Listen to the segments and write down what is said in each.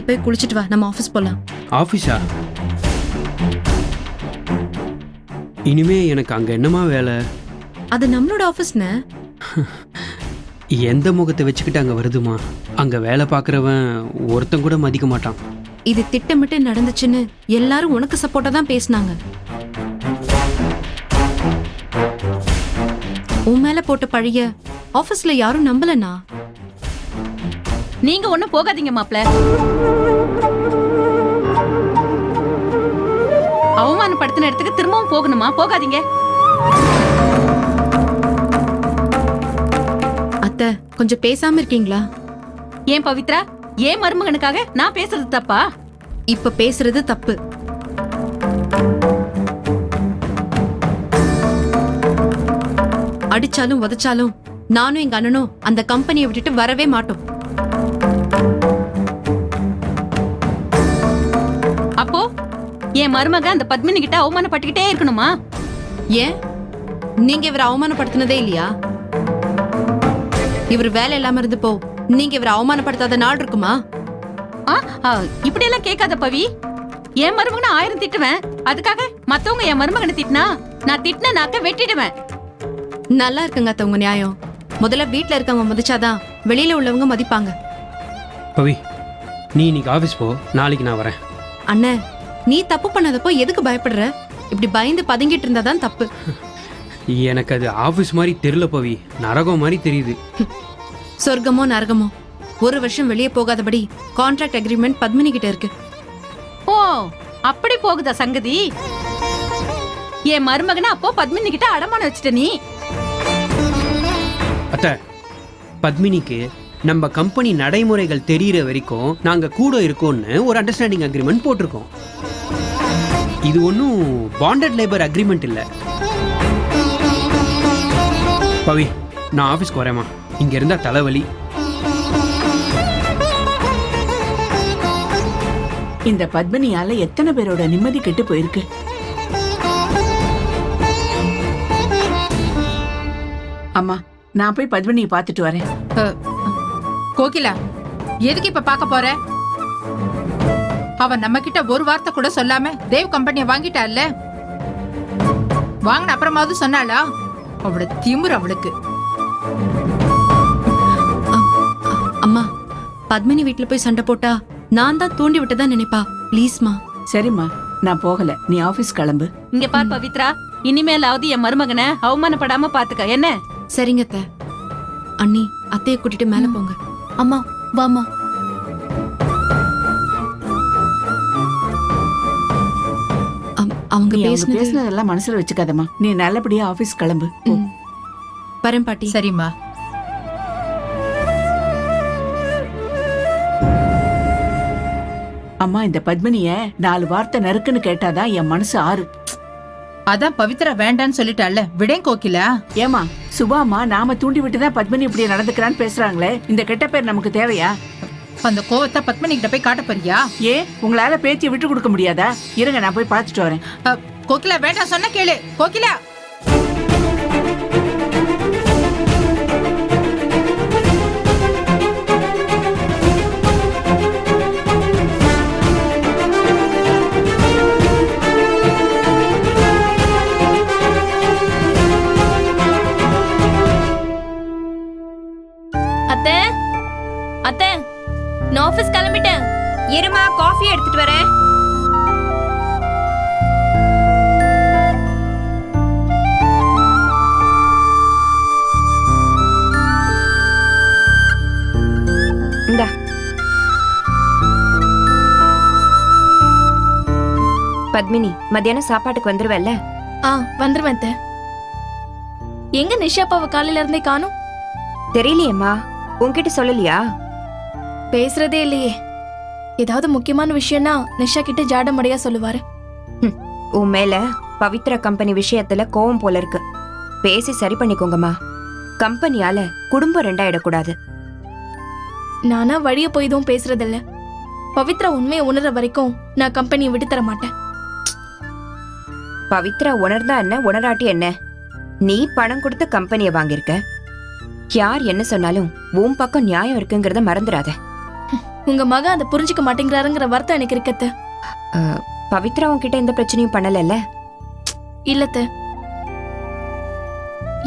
நீ போய் குளிச்சிட்டு வா. நம்ம ஆபீஸ் போலாம். ஆஃபீஸா? இனிமே எனக்கு அங்கே என்னமா வேலை? அது நம்மளோட ஆபீஸ்னே எந்த முகத்தை வச்சுக்கிட்டு அங்கே வருதுமா? அங்கே வேலை பார்க்குறவன் ஒருத்தன் கூட மதிக்க மாட்டான். இது திட்டமிட்டு நடந்துச்சுன்னு எல்லாரும் உனக்கு சப்போர்ட்டா தான் பேசினாங்க. உன் மேல போட்ட பழிய ஆபீஸ்ல யாரும் நம்பலனா நீங்க ஒண்ணும் போகாதீங்க மாப்ள. அவமானப்படுத்தின இடத்துக்கு திரும்பவும் போகணுமா? போகாதீங்க. அத்தை கொஞ்சம் பேசாம இருக்கீங்களா? ஏன் பவித்ரா? ஏன் மருமகனுக்காக நான் பேசுறது தப்பா? இப்ப பேசுறது தப்பு. அடிச்சாலும் உதைச்சாலும் நானும் எங்க அண்ணனும் அந்த கம்பெனியை விட்டுட்டு வரவே மாட்டோம். என் மருமக அந்த பத்மினி கிட்ட அவமானப்பட்டுக்கிட்டே இருக்கணுமா? ஏன்? நீங்க இவரை அவமானப்படுத்தினதே இல்லையா? இவர் வேலை இல்லாம இருந்து போ நீங்க இவரை அவமானப்படுத்தாத நாள் இருக்குமா? ஆ, ஆ, இப்படியெல்லாம் கேட்காத பவி. என் மருமகனை ஆயிரம் திட்டுவேன். அதுக்காக மத்தவங்க என் மருமகனை திட்டினா நான் திட்டின நாக்க வெட்டிடுவேன். நல்லா இருக்குங்க அத்தை உங்க நியாயம். முதல்ல வீட்ல இருக்கவங்க மதிச்சாதான் வெளியில உள்ளவங்க மதிப்பாங்க. பவி நீ இன்னைக்கு ஆஃபீஸ் போ. நாளைக்கு நான் வரேன். அண்ணே நீ தப்பு பண்ணதப்போ எதுக்கு பயப்படுற? இப்படி பயந்து பதுங்கிட்டு இருந்தாதான் தப்பு. எனக்கு அது ஆஃபீஸ் மாதிரி தெரியல பவி. நரகம் மாதிரி தெரியுது. சொர்க்கமோ நரகமோ ஒரு வருஷம் வெளியே போகாதபடி கான்ட்ராக்ட் அக்ரிமெண்ட் பத்மினி கிட்ட இருக்கு. ஓ அப்படி போகுதா சங்கதி? என் மருமகனை அப்போ பத்மினி கிட்ட அடமான வச்சுட்ட நீ. அத்தை பத்மினிக்கு நம்ம கம்பெனி நடைமுறைகள் தெரியிற வரைக்கும் நாங்கள் கூட இருக்கோம்னு ஒரு அண்டர்ஸ்டாண்டிங் அக்ரிமெண்ட் போட்டிருக்கோம். இது ஒன்றும் பாண்டட் லேபர் அக்ரிமெண்ட் இல்லை. பவி நான் ஆஃபீஸ்க்கு வரேம்மா. இங்கே இருந்தால் தலைவலி. இந்த பத்மினியால எத்தனை பேரோட நிம்மதி கெட்டு போயிருக்கு? அம்மா நான் போய் பத்மினியை பார்த்துட்டு வரேன். கோகிலா எதுக்கு இப்ப பார்க்க போற? அவ நம்ம கிட்ட ஒரு வார்த்தை கூட சொல்லாம தேவ் கம்பெனியை வாங்கிட்டால்ல வாங்கின அப்புறமாவது சொன்னாளா? அவளோட திமிரு அவளுக்கு. அம்மா பத்மினி வீட்ல போய் சண்டை போட்டா நான் தான் தூண்டி விட்டதா நினைப்பா? ப்ளீஸ்மா. சரிம்மா நான் போகல. நீ ஆபீஸ் கிளம்பு. இங்க பார் பவித்ரா இனிமேலாவது என் மருமகனை அவமானப்படாம பாத்துக்க. என்ன? சரிங்க அத்தை. அண்ணி அத்தையை கூட்டிட்டு மேல போங்க. அம்மா வாமா அவங்க பேசுனதெல்லாம் மனசுல வச்சுக்காதம்மா. நீ நல்லபடியா ஆபீஸ் கிளம்பு. வரேன் பாட்டி. சரிம்மா. அம்மா இந்த பத்மினிய நாலு வார்த்தை நறுக்குன்னு கேட்டாதான் என் மனசு ஆறு. அதான் பவித்ரா வேண்டான்னு சொல்லிட்டால விடேன் கோகிலா. ஏமா சுபாமா நாம தூண்டி விட்டுதான் பத்மினி இப்படி நடந்துக்கிறான்னு பேசுறாங்களே இந்த கெட்ட பேர் நமக்கு தேவையா? அந்த கோவத்தை பத்மினி கிட்ட போய் காட்ட போறியா? ஏ உங்களால பேத்தியை விட்டு கொடுக்க முடியாதா? இருங்க நான் போய் பார்த்துட்டு வரேன். கோகிலா வேண்டாம் சொன்ன கேளு. கோகிலா இருமா காஃபி எடுத்துட்டு வரேன். பத்மினி மத்தியானம் சாப்பாட்டுக்கு வந்துருவல்ல? ஆ வந்துருவேன். எங்க நிஷா அப்பாவை காலையில இருந்தே காணும்? தெரியலையேம்மா. உன்கிட்ட சொல்லலையா? பேசுறதே இல்லையே. ஏதாவது முக்கியமான விஷயம்னா நிஷா கிட்ட ஜாடமடையா சொல்லுவாரு. உன் மேல பவித்ரா கம்பெனி விஷயத்துல கோவம் போல இருக்கு. பேசி சரி பண்ணிக்கோங்கம்மா. கம்பெனியால குடும்பம் ரெண்டாயிடக்கூடாது. நானா வழிய போய் எதுவும் பேசுறதில்ல. பவித்ரா உண்மையை உணர்ற வரைக்கும் நான் கம்பெனியை விட்டு தர மாட்டேன். பவித்ரா உணர்ந்தா என்ன உணராட்டி என்ன? நீ பணம் கொடுத்து கம்பெனியை வாங்கியிருக்க. யார் என்ன சொன்னாலும் உன் பக்கம் நியாயம் இருக்குங்கிறத மறந்துடாத. உங்க மக அதை புரிஞ்சுக்க மாட்டேங்கிறாருங்கிற வருத்தம் எனக்கு இருக்கத்த பவித்ரா உன்கிட்ட எந்த பிரச்சனையும் பண்ணலல்ல? இல்லத்த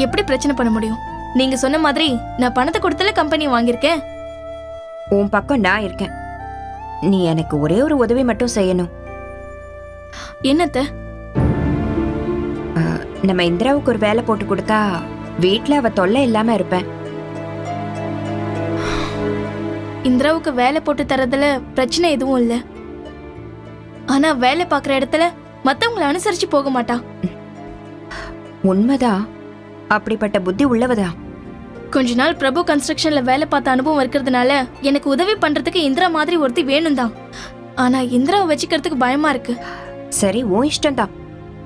எப்படி பிரச்சனை பண்ண முடியும்? நீங்க சொன்ன மாதிரி நான் பணத்தை கொடுத்தல கம்பெனி வாங்கியிருக்கேன். உன் பக்கம் நான் இருக்கேன். நீ எனக்கு ஒரே ஒரு உதவி மட்டும் செய்யணும். என்னத்த நம்ம இந்திராவுக்கு ஒரு வேலை போட்டு கொடுத்தா வீட்ல அவ தொல்லை இல்லாம இருப்பேன். இந்திராவுக்கு வேலை போட்டு தரதுல பிரச்சனை எதுவும் இல்ல. ஆனா வேலை பார்க்குற இடத்துல மத்தவங்கள அனுசரிச்சு போக மாட்டா. உண்மைதான் அப்படிப்பட்ட புத்தி உள்ளவதா? கொஞ்ச நாள் பிரபு கன்ஸ்ட்ரக்ஷன்ல வேலை பார்த்த அனுபவம் இருக்கிறதுனால எனக்கு உதவி பண்றதுக்கு இந்திரா மாதிரி ஒருத்தி வேணும் தான் ஆனா இந்திராவை வச்சுக்கிறதுக்கு பயமா இருக்கு. சரி உன் இஷ்டம்தான்.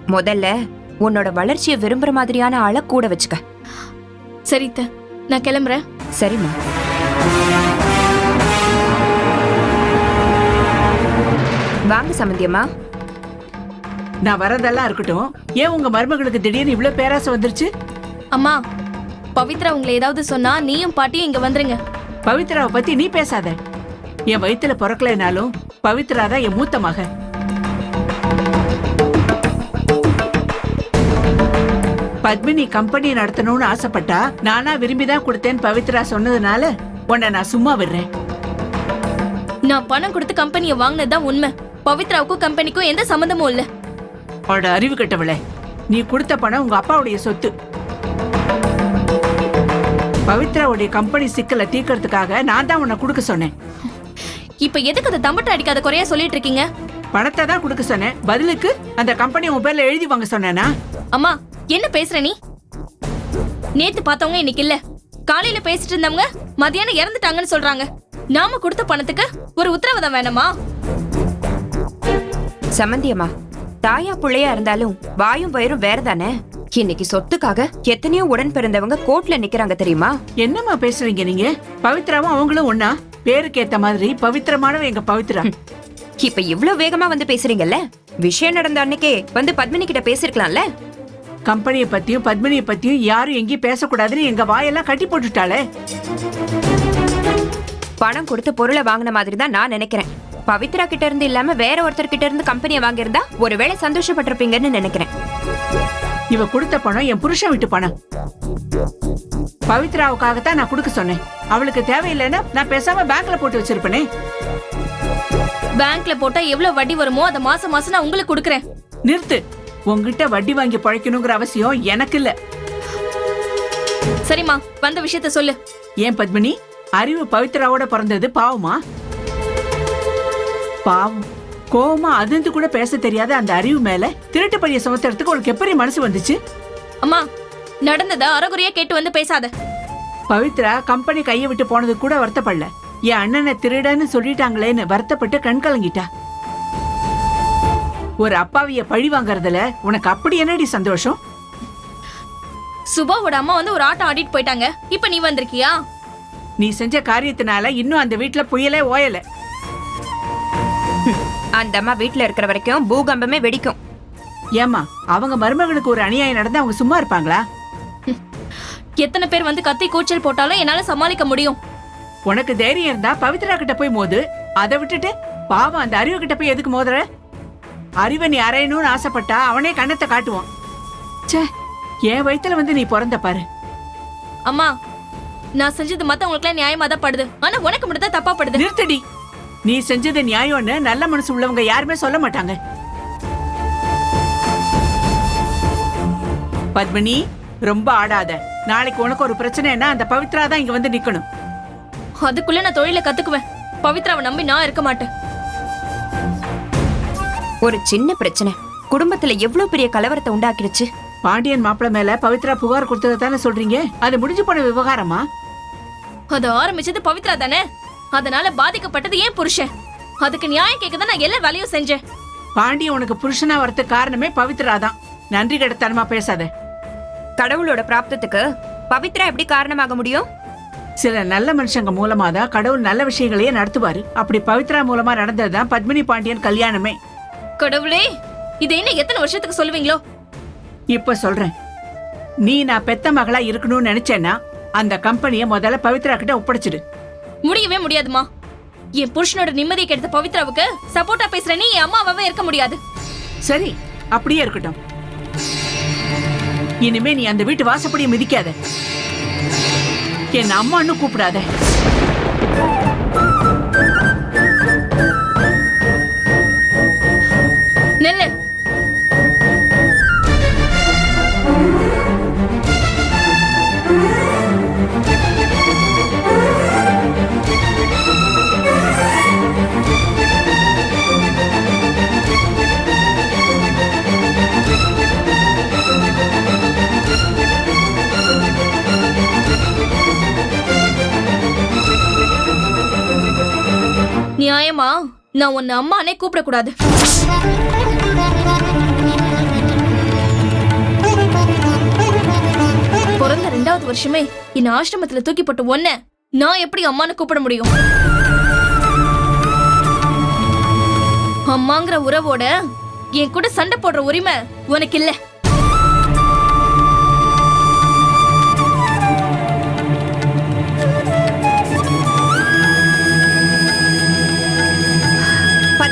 முதல்ல உன்னோட வளர்ச்சியை விரும்புற மாதிரியான ஆளை கூட வச்சுக்க. சரித்த நான் கிளம்புறேன். சரிம்மா. வாங்க சம்பந்தியம்மா நான் வரதெல்லாம் இருக்கட்டும். ஏன் உங்க மருமகளுக்கு திடீர்னு இவ்ளோ பேராசை வந்துருச்சு? அம்மா பவித்ரா உங்களை ஏதாவது சொன்னா நீயும் பாட்டியும் இங்க வந்துருங்க. பவித்ராவை பத்தி நீ பேசாத. என் வயித்துல பிறக்கலைனாலும் பவித்ரா தான் என் மூத்த மக. பத்மினி கம்பெனி நடத்தணும்னு ஆசைப்பட்டா நானா விரும்பி தான் கொடுத்தேன்னு பவித்ரா சொன்னதுனால உன்னை நான் சும்மா விடுறேன். நான் பணம் கொடுத்து கம்பெனியை வாங்கினது தான் உண்மை. பவித்ராவுக்கும் கம்பெனிக்கும் எந்த சம்மந்தமும் இல்ல. அவளோட அறிவு கெட்டவளே நீ கொடுத்த பணம் உங்க அப்பாவுடைய சொத்து. பவித்ராவுடைய கம்பெனி சிக்கலை தீர்க்கறதுக்காக நான் தான் உன்னை கொடுக்க சொன்னேன். இப்ப எதுக்கு அதை தம்பட்ட அடிக்காத குறையா சொல்லிட்டு இருக்கீங்க? பணத்தை தான் கொடுக்க சொன்னேன். பதிலுக்கு அந்த கம்பெனி உன் பேர்ல எழுதி வாங்க சொன்னேனா? அம்மா என்ன பேசுற நீ? நேத்து பார்த்தவங்க இன்னைக்கு இல்ல. காலையில பேசிட்டு இருந்தவங்க மதியானம் இறந்துட்டாங்கன்னு சொல்றாங்க. நாம கொடுத்த பணத்துக்கு ஒரு உத்தரவாதம் வேணாமா? சம்பந்தியம்மா தாயா புள்ளையா இருந்தாலும் வாயும் வயிறும் வேற தானே இன்னைக்கு சொத்துக்காக எத்தனையோ உடன் பிறந்தவங்க கோர்ட்ல நிக்கிறாங்க தெரியுமா? என்னம்மா பேசுறீங்க நீங்க? பவித்ராவும் அவங்களும் ஒண்ணா? பேருக்கு ஏத்த மாதிரி பவித்திரமானவ எங்க பவித்ரா? இப்ப இவ்ளோ வேகமா வந்து பேசுறீங்கல்ல? விஷயம் நடந்த அன்னைக்கே வந்து பத்மினி கிட்ட பேசிருக்கலாம்ல? கம்பெனிய பத்தியும் பத்மினிய பத்தியும் யாரும் எங்கேயும் பேசக்கூடாதுன்னு எங்க வாயெல்லாம் கட்டி போட்டுட்டாளே? பணம் கொடுத்து பொருளை வாங்கின மாதிரி தான் நான் நினைக்கிறேன். பவித்ரா கிட்ட இருந்து இல்லாம வேற ஒருத்தர் கிட்ட இருந்து கம்பெனியை வாங்கியிருந்தா ஒருவேளை சந்தோஷப்பட்டிருப்பீங்கன்னு நினைக்கிறேன். இவ கொடுத்த பணம் என் புருஷன் விட்டு பணம். பவித்ராவுக்காகத்தான் நான் கொடுக்க சொன்னேன். அவளுக்கு தேவையில்லைன்னா நான் பேசாம பேங்க்ல போட்டு வச்சிருப்பேனே. பேங்க்ல போட்டா எவ்வளவு வட்டி வருமோ அதை மாசம் மாசம் நான் உங்களுக்கு கொடுக்குறேன். நிறுத்து. உன்கிட்ட வட்டி வாங்கி பழைக்கணுங்கிற அவசியம் எனக்கு இல்ல. சரிம்மா வந்த விஷயத்த சொல்லு. ஏன் பத்மினி? அறிவு பவித்ராவோட பிறந்தது பாவமா? பாவம். கோவமா அதிர்ந்து கூட பேச தெரியாத அந்த அறிவு மேல திருட்டு பைய சுமத்துறதுக்கு உனக்கு எப்படி மனசு வந்துச்சு? அம்மா நடந்ததா அறகுறையா கேட்டு வந்து பேசாத. பவித்ரா கம்பெனி கையை விட்டு போனது கூட வருத்தப்படல. என் அண்ணனை திருடன்னு சொல்லிட்டாங்களேன்னு வருத்தப்பட்டு கண் கலங்கிட்டா. ஒரு அப்பாவிய பழி வாங்குறதுல உனக்கு அப்படி என்னடி சந்தோஷம்? சுபாவோட அம்மா வந்து ஒரு ஆட்டம் ஆடிட்டு போயிட்டாங்க. இப்ப நீ வந்திருக்கியா? நீ செஞ்ச காரியத்தினால இன்னும் அந்த வீட்ல புயலே ஓயல. அந்த அம்மா வீட்ல இருக்கிற வரைக்கும் பூகம்பமே வெடிக்கும். ஏமா அவங்க மருமகளுக்கு ஒரு அநியாயம் நடந்தா அவங்க சும்மா இருப்பாங்களா? எத்தனை பேர் வந்து கத்தி கூச்சல் போட்டாலும் என்னால சமாளிக்க முடியும். உனக்கு தைரியம் இருந்தா பவித்ரா கிட்ட போய் மோது. அதை விட்டுட்டு பாவம் அந்த அறிவு கிட்ட போய் எதுக்கு மோதுற? அறிவை நீ அறையணும்னு ஆசைப்பட்டா அவனே கண்ணத்தை காட்டுவான். ச்சே. என் வயித்துல வந்து நீ பிறந்த பாரு. அம்மா நான் செஞ்சது மத்தவங்களுக்குலாம் நியாயமா தான் படுது. ஆனா உனக்கு மட்டும் தான் தப்பா படுது. நிறுத்தடி. நீ செஞ்சது நியாயம்னு நல்ல மனசு உள்ளவங்க யாருமே சொல்ல மாட்டாங்க. பத்மினி ரொம்ப ஆடாத. நாளைக்கு உனக்கு ஒரு பிரச்சனைன்னா அந்த பவித்ரா தான் இங்க வந்து நிக்கணும். அதுக்குள்ள நான் தொழில கத்துக்குவேன். பவித்ராவை நம்பி நான் இருக்க மாட்டேன். ஒரு சின்ன பிரச்சனை. குடும்பத்துல எவ்வளவு பெரிய கலவரத்தை உண்டாக்கிடுச்சு? பாண்டியன் மாப்பிள்ள மேல பவித்ரா புகார் கொடுத்ததை தானே சொல்றீங்க? அது முடிஞ்சு போன விவகாரமா? அது ஆரம்பிச்சது பவித்ரா தானே? அதனால பாதிக்கப்பட்டது ஏன் புருஷன்? அதுக்கு நியாயம் கேட்க தான் நான் எல்லா வேலையும் செஞ்சேன். பாண்டியன் உனக்கு புருஷனா வரதுக்கு காரணமே பவித்ரா தான் நன்றி கடத்தனமா பேசாத. கடவுளோட பிராப்தத்துக்கு பவித்ரா எப்படி காரணமாக முடியும்? சில நல்ல மனுஷங்க மூலமா தான் கடவுள் நல்ல விஷயங்களையே நடத்துவாரு. அப்படி பவித்ரா மூலமா நடந்ததுதான் பத்மினி பாண்டியன் கல்யாணமே. கடவுளே இதை இன்னும் எத்தனை வருஷத்துக்கு சொல்லுவீங்களோ? இப்ப சொல்றேன். நீ நான் பெத்த மகளா இருக்கணும்னு நினைச்சேன்னா அந்த கம்பெனிய முதல்ல பவித்ரா கிட்ட ஒப்படைச்சிடு. முடியவே முடியாதுமா. என் புருஷனோட நிம்மதியை கெடுத்த பவித்ராவுக்கு சப்போர்ட்டா பேசுற நீ என் அம்மாவாவே இருக்க முடியாது. சரி அப்படியே இருக்கட்டும். இனிமே நீ அந்த வீட்டு வாசப்படியை மிதிக்காத. என் அம்மான்னு கூப்பிடாத. நான் உன்னை அம்மானே கூப்பிடக்கூடாது. பிறந்த ரெண்டாவது வருஷமே என் ஆசிரமத்துல தூக்கி போட்ட ஒன்ன நான் எப்படி அம்மானு கூப்பிட முடியும்? அம்மாங்கிற உறவோட என் கூட சண்டை போடுற உரிமை உனக்கு இல்ல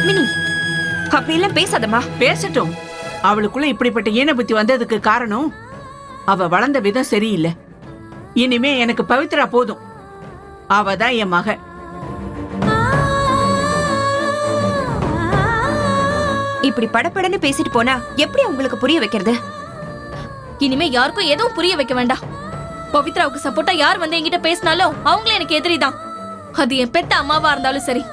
பத்மினி. அப்படியெல்லாம் பேசாதம்மா. பேசட்டும். அவளுக்குள்ள இப்படிப்பட்ட ஈன புத்தி வந்ததுக்கு காரணம் அவ வளர்ந்த விதம் சரியில்லை. இனிமே எனக்கு பவித்ரா போதும். அவ தான் என் மக. இப்படி படபடன்னு பேசிட்டு போனா எப்படி உங்களுக்கு புரிய வைக்கிறது? இனிமே யாருக்கும் எதுவும் புரிய வைக்க வேண்டாம். பவித்ராவுக்கு சப்போர்ட்டா யார் வந்து என்கிட்ட பேசினாலும் அவங்களும் எனக்கு எதிரி தான் அது என் பெத்த அம்மாவா இருந்தாலும் சரி.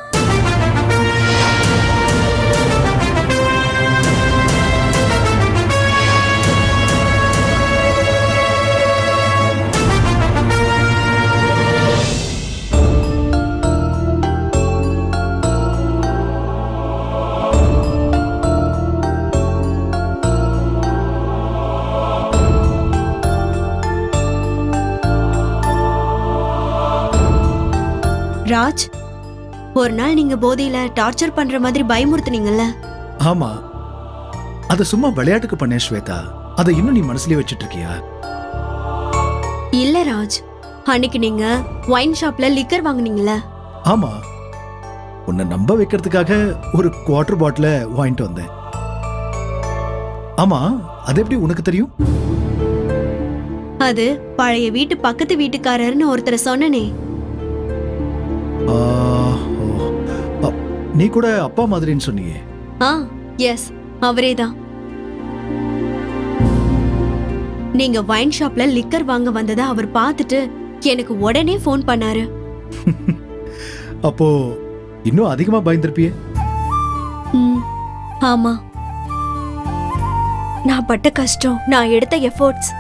ராஜ் ஒரு நாள் நீங்க போதையில டார்ச்சர் பண்ற மாதிரி பயமுறுத்துனீங்கல்ல? ஆமா. அத சும்மா விளையாட்டுக்கு பண்ணேன் ஸ்வேதா. அதை இன்னும் நீ மனசுலயே வச்சிட்டு இருக்கியா இல்ல ராஜ். அன்னைக்கு நீங்க ஒயின் ஷாப்ல லிக்கர் வாங்குனீங்கல்ல? ஆமா. உன்னை நம்ப வைக்கிறதுக்காக ஒரு குவார்டர் பாட்டில வாங்கிட்டு வந்தேன். ஆமா அது எப்படி உனக்கு தெரியும்? அது பழைய வீட்டு பக்கத்து வீட்டுக்காரர்னு ஒருத்தரை சொன்னனே. நீ கூட அப்பா மாதிரின்னு சொன்னியே. ஆ எஸ் அவரே தான் நீங்க ஒயின் ஷாப்ல லிக்கர் வாங்க வந்ததை அவர் பார்த்துட்டு எனக்கு உடனே ஃபோன் பண்ணாரு. அப்போ இன்னும் அதிகமா பயந்திருப்பியே? ம், ஆமா. நான் பட்ட கஷ்டம் நான் எடுத்த எஃபோர்ட்ஸ்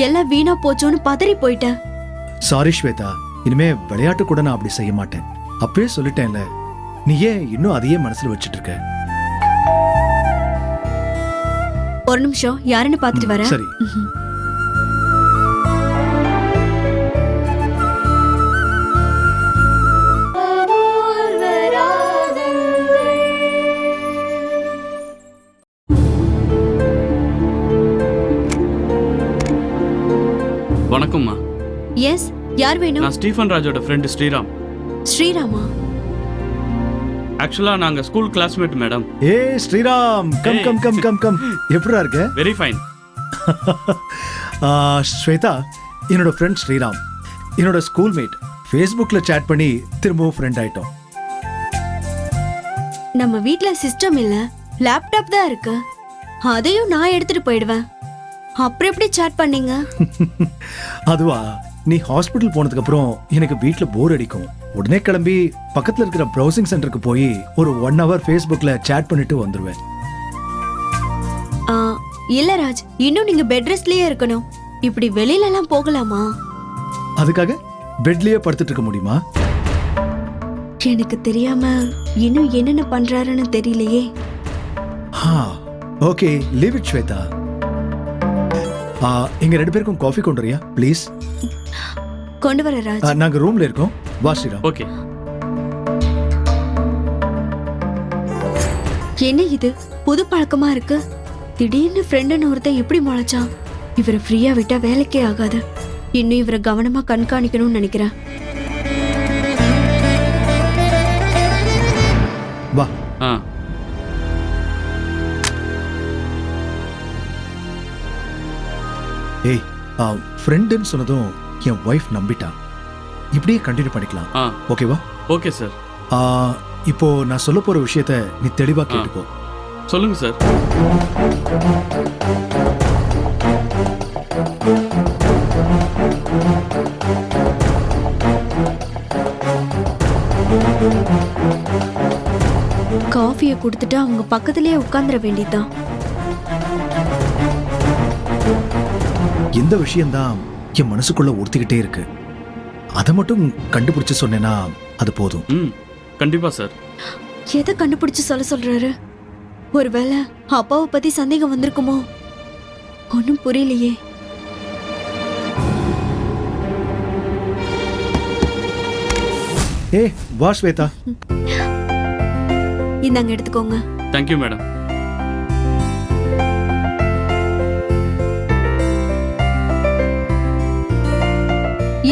எல்லாம் வீணா போச்சோன்னு பதறி போயிட்டேன். சாரி ஸ்வேதா இனிமே விளையாட்டு கூட நான் அப்படி செய்ய மாட்டேன். அப்பயே சொல்லிட்டேன்ல. நீ ஏன் இன்னும் அதையே மனசுல வச்சிட்டு இருக்க ஒரு நிமிஷம் யாருன்னு பார்த்துட்டு வரேன். சரி. வணக்கம்மா. எஸ் யார் வேணும்? நான் ஸ்டீஃபன் ராஜோட ஃப்ரெண்டு ஸ்ரீராம். ஸ்ரீராமா? ஆக்சுவலா நாங்க ஸ்கூல் கிளாஸ்மேட் மேடம் ஏ Sriram come. Come come come come. எப்படிடா இருக்க? வெரி ஃபைன் ஆ, ஸ்வேதா என்னோட ஃப்ரெண்ட் ஸ்ரீராம். என்னோட ஸ்கூல்மேட் ஃபேஸ்புக்கில் சேட் பண்ணி திரும்பவும் ஃப்ரெண்ட் ஆயிட்டோம். நம்ம வீட்ல சிஸ்டம் இல்ல. லேப்டாப் தான் இருக்கு. அதையும் நான் எடுத்துட்டு போயிடுவேன். அப்புறம் எப்படி சாட் பண்ணீங்க? அதுவா நீ ஹாஸ்பிட்டல் போனதுக்கு அப்புறம் எனக்கு வீட்ல போர் அடிக்கும். உடனே கிளம்பி பக்கத்துல இருக்கிற ப்ரௌசிங் சென்டருக்கு போய் ஒரு ஒன் ஹவர் ஃபேஸ்புக்ல சேட் பண்ணிட்டு வந்துருவேன். ஆ, இல்ல ராஜ் இன்னும் நீங்க பெட் ரெஸ்ட்லயே இருக்கணும். இப்படி வெளியில எல்லாம் போகலாமா? அதுக்காக பெட்லயே படுத்துட்டு இருக்க முடியுமா? எனக்கு தெரியாம இன்னும் என்னென்ன பண்றாருன்னு தெரியலையே. ஹா ஓகே லீவ் இட் ஸ்வேதா. ஆ, எங்க ரெண்டு பேருக்கும் காஃபி கொண்டு வரியா ப்ளீஸ் கொண்டு வர ராஜ். நாங்க ரூம்ல இருக்கோம். வா ஸ்ரீராம். ஓகே. என்ன இது? புது பழக்கமா இருக்கு? திடீர்னு ஃப்ரெண்டுன்னு ஒருத்தன் எப்படி முளைச்சான்? இவரை ஃப்ரீயா விட்டா வேலைக்கே ஆகாது. இன்னும் இவரை கவனமா கண்காணிக்கணும்னு நினைக்கிறேன். ஆ. ஏய் ஃப்ரெண்டுன்னு சொன்னதும் என் ஒய்ஃப் நம்பிட்டா. இப்படியே கண்டினியூ பண்ணிக்கலாம். ஆ. ஓகேவா ஓகே சார் ஆ, இப்போ நான் சொல்ல போற விஷயத்த நீ தெளிவா கேட்டுக்கோ. சொல்லுங்க சார் காஃபியை கொடுத்துட்டு அவங்க பக்கத்திலேயே உட்காந்துட வேண்டியதுதான். இந்த விஷயம்தான் என் மனசுக்குள்ள உறுத்திக்கிட்டே இருக்கு. அதை மட்டும் கண்டுபிடிச்சு சொன்னேன்னா அது போதும். ம் கண்டிப்பாக சார். எதை கண்டுபிடிச்சு சொல்ல சொல்றாரு? ஒருவேளை அப்பாவை பத்தி சந்தேகம் வந்திருக்குமோ? ஒன்றும் புரியலையே. ஏ வா ஸ்வேதா. இந்தாங்க எடுத்துக்கோங்க. தேங்க்யூ மேடம்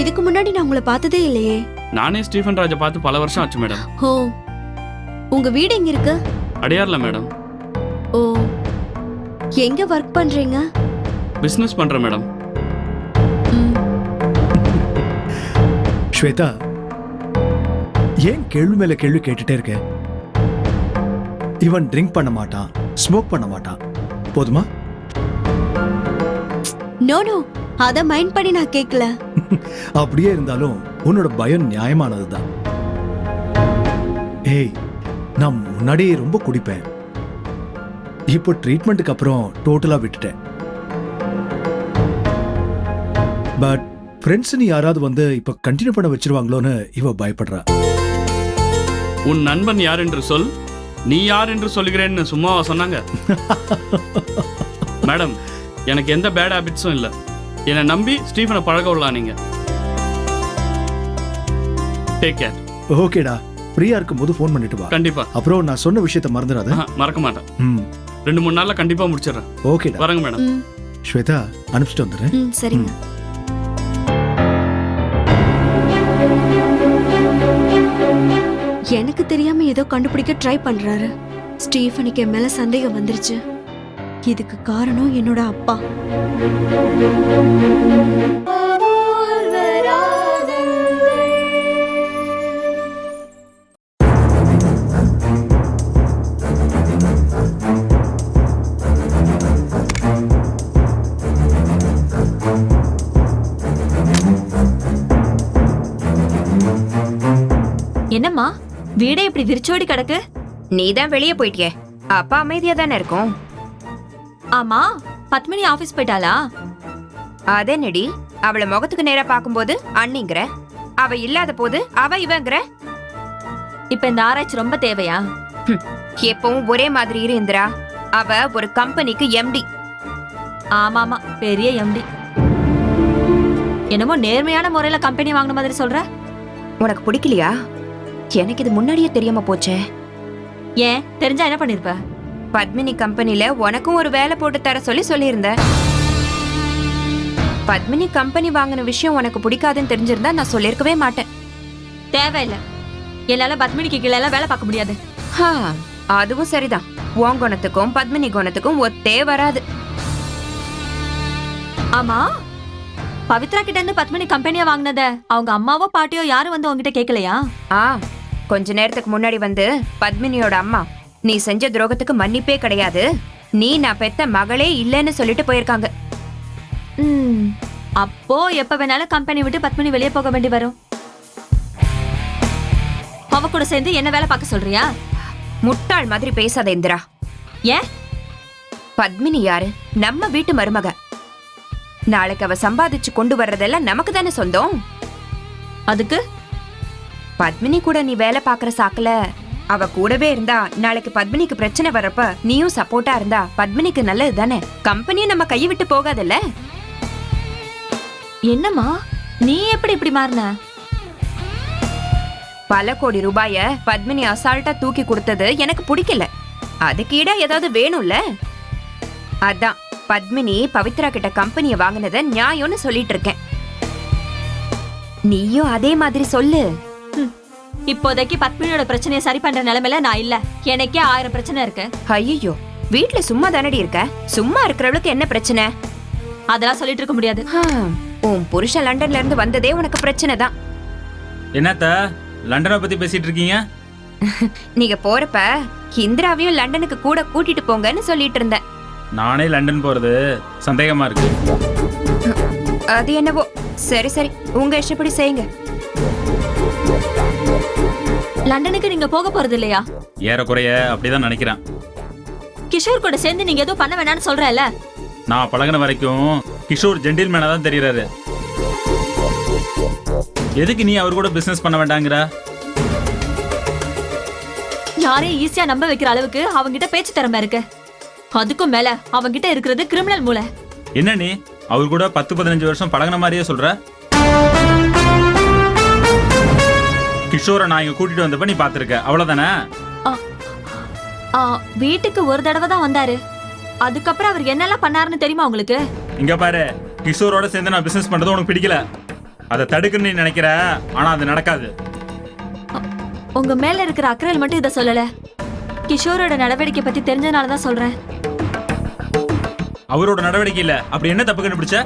இதுக்கு முன்னாடி நான் உங்களை பார்த்ததே இல்லையே. நானே ஸ்டீஃபன் ராஜை பார்த்து பல வருஷம் ஆச்சு மேடம். ஓ உங்க வீடு எங்க இருக்கு? அடையார்ல மேடம். ஓ எங்க ஒர்க் பண்றீங்க? பிஸ்னஸ் பண்ணுறேன் மேடம். ஸ்வேதா ஏன் கேள்வி மேல கேள்வி கேட்டுட்டே இருக்க? இவன் ட்ரிங்க் பண்ண மாட்டான் ஸ்மோக் பண்ண மாட்டான். போதுமா? நோ நோ அத மைண்ட் பண்ணி நான் கேட்கல அப்படியே இருந்தாலும் உன்னோட பயம் நியாயமானதுதான். ஏய் நான் முன்னாடியே ரொம்ப குடிப்பேன். இப்போ ட்ரீட்மெண்ட்டுக்கு அப்புறம் டோட்டலா விட்டுட்டேன். பட் ஃப்ரெண்ட்ஸ்னு யாராவது வந்து இப்ப கண்டினியூ பண்ண வச்சிருவாங்களோன்னு இவ பயப்படுறா. உன் நண்பன் யார் என்று சொல். நீ யார் என்று சொல்லுகிறேன்னு சும்மாவா சொன்னாங்க? மேடம் எனக்கு எந்த பேட் ஹேபிட்ஸும் இல்லை. என்னை நம்பி ஸ்டீஃபனை பழக விடலாம் நீங்க. டேக் கேர் ஓகேடா. ஃப்ரீயா இருக்கும்போது ஃபோன் பண்ணிட்டு வா. கண்டிப்பா. அப்புறம் நான் சொன்ன விஷயத்த மறந்துடாத. ஆஹா, மறக்க மாட்டேன். ம். ரெண்டு மூணு நாள்ல கண்டிப்பா முடிச்சிடுறேன். ஓகேடா. வரேங்க மேடம். ம், ஸ்வேதா அனுப்பிச்சிட்டு வந்துடுறேன். ம், சரிங்க. எனக்கு தெரியாம ஏதோ கண்டுபிடிக்க ட்ரை பண்றாரு. ஸ்டீஃபனுக்கு என் மேல சந்தேகம் வந்துருச்சு. இதுக்கு காரணம் என்னோட அப்பா. என்னம்மா வீடே இப்படி விரிச்சோடி கிடக்கு? நீ தான் வெளியே போயிட்டியே. அப்பா அமைதியா தானே இருக்கும்? ஆமா பத்மினி ஆபீஸ் போயிட்டாளா? அதே நெடி அவளை முகத்துக்கு நேரா பார்க்கும்போது அண்ணிங்கிற. அவ இல்லாத போது அவ இவங்கிற. இப்ப இந்த ஆராய்ச்சி ரொம்ப தேவையா? எப்பவும் ஒரே மாதிரி இரு இந்திரா. அவ ஒரு கம்பெனிக்கு எம்டி ஆமாமா பெரிய எம்டி என்னமோ நேர்மையான முறையில கம்பெனி வாங்கின மாதிரி சொல்ற? உனக்கு பிடிக்கலையா? எனக்கு இது முன்னாடியே தெரியாம போச்சே. ஏன் தெரிஞ்சா என்ன பண்ணிருப்ப? பத்மினி கம்பெனில உனக்கும் ஒரு வேலை போட்டு தர சொல்லி சொல்லியிருந்த. பத்மினி கம்பெனி வாங்கின விஷயம் உனக்கு பிடிக்காதுன்னு தெரிஞ்சிருந்தா நான் சொல்லியிருக்கவே மாட்டேன். தேவையில்ல. என்னால பத்மினிக்கு கீழே வேலை பார்க்க முடியாது. ஹா, அதுவும் சரிதான். உன் குணத்துக்கும் பத்மினி குணத்துக்கும் ஒத்தே வராது. ஆமா? பவித்ரா கிட்ட இருந்து பத்மினி கம்பெனியா வாங்கினத அவங்க அம்மாவோ பாட்டியோ யாரும் வந்து உங்ககிட்ட கேட்கலையா ஆ கொஞ்ச நேரத்துக்கு முன்னாடி வந்து பத்மினியோட அம்மா நீ செஞ்ச துரோகத்துக்கு மன்னிப்பே கிடையாது. நீ நான் பெத்த மகளே இல்லைன்னு சொல்லிட்டு போயிருக்காங்க. ம், அப்போ எப்ப வேணாலும் கம்பெனி விட்டு பத்மினி வெளியே போக வேண்டி வரும். அவ கூட சேர்ந்து என்ன வேலை பார்க்க சொல்றியா? முட்டாள் மாதிரி பேசாத இந்திரா. ஏன்? பத்மினி யாரு? நம்ம வீட்டு மருமக. நாளைக்கு அவ சம்பாதிச்சு கொண்டு வர்றதெல்லாம் நமக்கு தானே சொந்தம்? அதுக்கு? பத்மினி கூட நீ வேலை பாக்குற சாக்குல அவ கூடவே இருந்தா நாளைக்கு பத்மினிக்கு பிரச்சனை வரப்ப நீயும் சப்போர்ட்டா இருந்தா பத்மினிக்கு நல்லது தானே? கம்பெனியும் நம்ம கையை விட்டு போகாதல்ல? என்னம்மா? நீ எப்படி இப்படி மாறின? பல கோடி ரூபாய பத்மினி அசால்ட்டா தூக்கி கொடுத்தது எனக்கு பிடிக்கல. அதுக்கு ஈடா ஏதாவது வேணும்ல? அதான் பத்மினி பவித்ரா கிட்ட கம்பெனிய வாங்கினத நியாயம்னு சொல்லிட்டு இருக்கேன். நீயும் அதே மாதிரி சொல்லு. இப்போதைக்கு பத்மினியோட பிரச்சனையை சரி பண்ற நிலைமையில நான் இல்ல. எனக்கே ஆயிரம் பிரச்சனை இருக்கு. ஐயோ வீட்ல சும்மா தானடி இருக்க? சும்மா இருக்கிறவளுக்கு என்ன பிரச்சனை? அதெல்லாம் சொல்லிட்டு இருக்க முடியாது. உன் புருஷன் லண்டன்ல இருந்து வந்ததே உனக்கு பிரச்சனை தான். என்னத்த லண்டனை பத்தி பேசிட்டு இருக்கீங்க? நீங்க போறப்ப இந்திராவையும் லண்டனுக்கு கூட கூட்டிட்டு போங்கன்னு சொல்லிட்டு இருந்தேன். நானே லண்டன் போறது சந்தேகமா இருக்கு. அது என்னவோ சரி சரி உங்க இஷ்டப்படி செய்யுங்க. லண்டனுக்கு நீங்க போக போறது இல்லையா? ஏறக்குறைய அப்படிதான் நினைக்கிறேன். கிஷோர் கூட சேர்ந்து நீங்க எதுவும் பண்ண வேணாம்னு சொல்றல நான் பழகுன வரைக்கும் கிஷோர் ஜென்டில்மேனா தான் தெரியறாரு. எதுக்கு நீ அவர் கூட பிசினஸ் பண்ண வேண்டாங்கிற? யாரையும் ஈஸியா நம்ப வைக்கிற அளவுக்கு அவங்கிட்ட பேச்சு திறமை இருக்கு. அதுக்கும் மேல அவங்கிட்ட இருக்கிறது கிரிமினல் மூளை. என்ன நீ? அவர் கூட பத்து பதினஞ்சு வருஷம் பழகுன மாதிரியே சொல்ற? கிஷோரை நான் இங்க கூட்டிட்டு வந்தப்ப நீ பாத்திருக்க அவ்வளவுதானே? ஆ, வீட்டுக்கு ஒரு தடவை தான் வந்தாரு. அதுக்கப்புறம் அவர் என்னெல்லாம் பண்ணாருன்னு தெரியுமா உங்களுக்கு? இங்க பாரு கிஷோரோட சேர்ந்து நான் பிசினஸ் பண்றது உனக்கு பிடிக்கல. அதை தடுக்கணும்னு நீ நினைக்கிற ஆனா அது நடக்காது. உங்க மேல இருக்கிற அக்கறையில் மட்டும் இதை சொல்லல. கிஷோரோட நடவடிக்கை பத்தி தெரிஞ்சனால தான் சொல்றேன். அவரோட நடவடிக்கை இல்ல. அப்படி என்ன தப்பு கண்டுபிடிச்ச?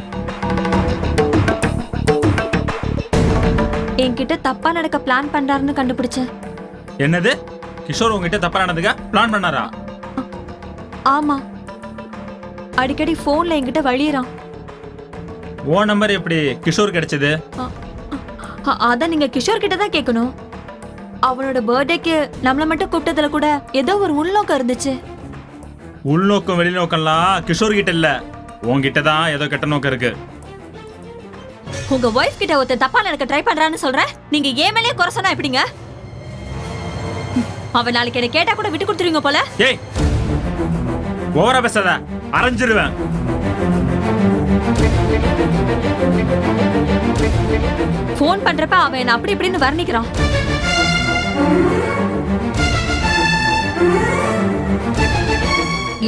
என்கிட்ட தப்பா நடக்க பிளான் பண்றாருன்னு கண்டுபிடிச்சேன் என்னது? கிஷோர் உங்ககிட்ட தப்பா நடந்துக்க? பிளான் பண்ணாரா? ஆமா. அடிக்கடி போன்ல என்கிட்ட வழியறான். ஓ நம்பர் எப்படி கிஷோர் கிடைச்சது? அ- அத நீங்க கிஷோர் கிட்ட தான் கேட்கணும் அவனோட பர்த்டேக்கு நம்மள மட்டும் கூப்பிட்டதுல கூட ஏதோ ஒரு உள்நோக்கம் இருந்துச்சு. உள்நோக்கம் வெளிநோக்கம்லாம் கிஷோர் கிட்ட இல்ல. உன்கிட்ட தான் ஏதோ கெட்ட நோக்கம் இருக்கு. உங்க ஒய்ஃப் கிட்ட ஒருத்தன் தப்பா நடக்க ட்ரை பண்றான்னு சொல்றேன் நீங்க ஏன் மேலேயே குறை சொன்னா எப்படிங்க? அவன் நாளைக்கு என்ன கேட்டா கூட விட்டு கொடுத்துருவீங்க போல. ஏய் ஓவரா பேசாத. அரைஞ்சிருவேன். ஃபோன் பண்றப்ப அவன் என்ன அப்படி இப்படின்னு வர்ணிக்கிறான்.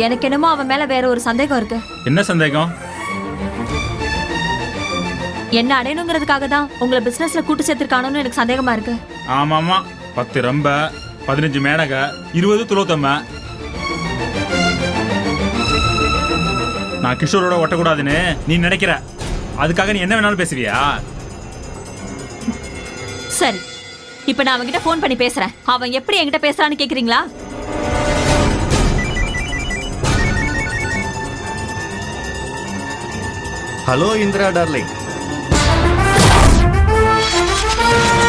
எனக்கு என்னமோ அவன் மேல வேற ஒரு சந்தேகம் இருக்கு. என்ன சந்தேகம்? என்ன அடையணுங்கிறதுக்காக தான் உங்களை பிசினஸ்ல கூட்டு சேர்த்திருக்கானோன்னு எனக்கு சந்தேகமா இருக்கு. ஆமா ஆமா பத்து ரம்ப பதினஞ்சு மேனக இருபது துளோத்தம்ம. நான் கிஷோரோட ஒட்டக்கூடாதுன்னு நீ நினைக்கிற. அதுக்காக நீ என்ன வேணாலும் பேசுவியா? சரி. இப்ப நான் அவன்கிட்ட ஃபோன் பண்ணி பேசுறேன். அவன் எப்படி என்கிட்ட பேசுறான்னு கேக்குறீங்களா? Hello Indira darling Yeah.